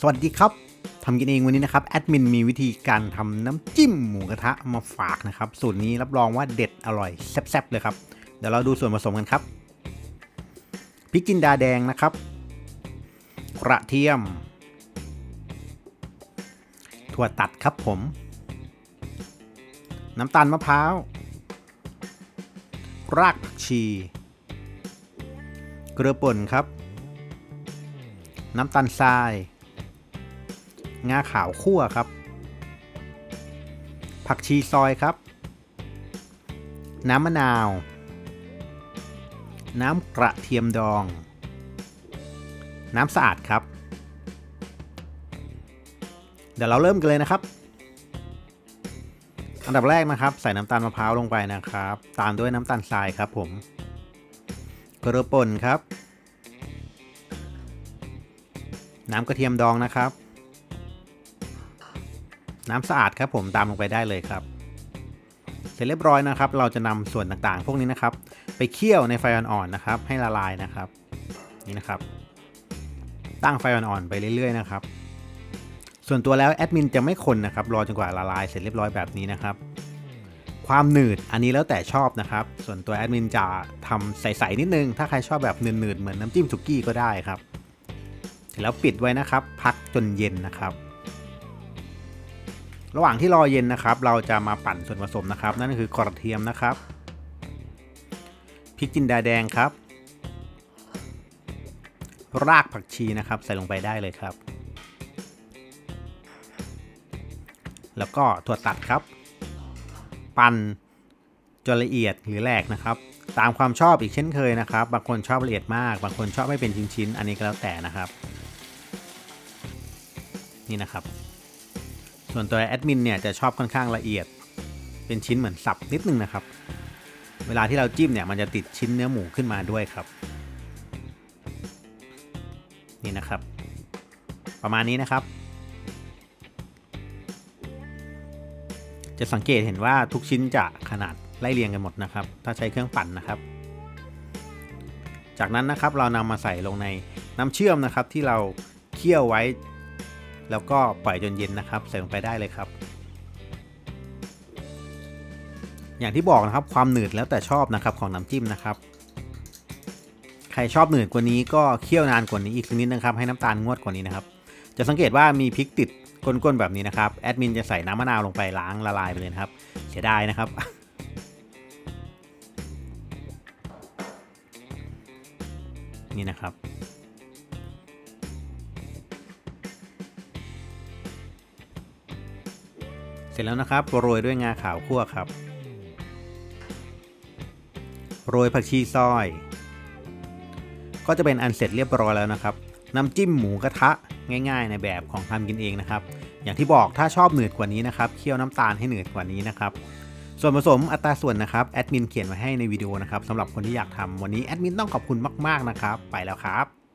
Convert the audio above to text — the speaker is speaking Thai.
สวัสดีครับทำกินเองวันนี้นะครับแอดมินมีวิธีการทำน้ำจิ้มหมูกระทะมาฝากนะครับ สูตรนี้รับรองว่าเด็ดอร่อยแซ่บๆเลยครับ เดี๋ยวเราดูส่วนผสมกันครับพริกจินดาแดงนะครับ กระเทียม ถั่วตัดครับผม น้ำตาลมะพร้าว รากผักชี เกลือป่นครับ น้ำตาลทราย งาขาวคั่วครับ ผักชีซอยครับ น้ำมะนาว น้ำกระเทียมดอง น้ำสะอาดครับ เดี๋ยวเราเริ่มกันเลยนะครับ อันดับแรกนะครับ ใส่น้ำตาลมะพร้าวลงไปนะครับ ตามด้วยน้ำตาลทรายครับผมกลือป่นครับ น้ำกระเทียมดองนะครับ น้ำสะอาดครับผมตามลงไปได้เลยครับ เสร็จเรียบร้อยนะครับ เราจะนำส่วนต่างๆ พวกนี้นะครับ ไปเคี่ยวในไฟอ่อนๆนะครับ ให้ละลายนะครับ นี่นะครับ ตั้งไฟอ่อนๆไปเรื่อยๆนะครับ ส่วนตัวแล้วแอดมินจะไม่คนนะครับ รอจนกว่าละลายเสร็จเรียบร้อยแบบนี้นะครับ ความหนืดอันนี้แล้วแต่ชอบนะครับ ส่วนตัวแอดมินจะทำใสๆนิดนึง ถ้าใครชอบแบบหนืดๆเหมือนน้ำจิ้มสุกี้ก็ได้ครับเสร็จแล้วปิดไว้นะครับ พักจนเย็นนะครับ ระหว่างที่รอเย็นนะครับ เราจะมาปั่นส่วนผสมนะครับ นั่นก็คือกระเทียมนะครับพริกจินดาแดงครับ รากผักชีนะครับ ใส่ลงไปได้เลยครับ แล้วก็ถั่วตัดครับ ปั่นจนละเอียดหรือแหลกนะครับ ตามความชอบอีกเช่นเคยนะครับ บางคนชอบละเอียดมาก บางคนชอบไม่เป็นชิ้นๆอันนี้ก็แล้วแต่นะครับ นี่นะครับ ส่วนตัวแอดมินเนี่ยจะชอบค่อนข้างละเอียด เป็นชิ้นเหมือนสับนิดนึงนะครับ เวลาที่เราจิ้มเนี่ยมันจะติดชิ้นเนื้อหมูขึ้นมาด้วยครับ นี่นะครับ ประมาณนี้นะครับ จะสังเกตเห็นว่าทุกชิ้นจะขนาดไล่เรียงกันหมดนะครับ ถ้าใช้เครื่องปั่นนะครับ จากนั้นนะครับเรานำมาใส่ลงในน้ำเชื่อมนะครับที่เราเคี่ยวไว้ แล้วก็ปล่อยจนเย็นนะครับใส่ลงไปได้เลยครับ อย่างที่บอกนะครับความหนืดแล้วแต่ชอบนะครับของน้ำจิ้มนะครับ ใครชอบหนืดกว่านี้ก็เคี่ยวนานกว่านี้อีกนิดนะครับ ให้น้ำตาลงวดกว่านี้นะครับ จะสังเกตว่ามีพริกติดก้นๆแบบนี้นะครับแอดมินจะใส่น้ำมะนาวลงไปล้างละลายไปเลยครับเสียดายนะครับนี่นะครับ สร็จแล้วนะครับโรยด้วยงาขาวคั่วครับ โรยผักชีซอย ก็จะเป็นอันเสร็จเรียบร้อยแล้วนะครับ น้ำจิ้มหมูกระทะง่าย ๆ ในแบบของทำกินเองนะครับ อย่างที่บอกถ้าชอบเหนืดกว่านี้นะครับเคี่ยวน้ำตาลให้เหนืดกว่านี้นะครับ ส่วนผสมอัตราส่วนนะครับแอดมินเขียนไว้ให้ในวิดีโอนะครับสำหรับคนที่อยากทำวันนี้แอดมินต้องขอบคุณมากๆนะครับ ไปแล้วครับ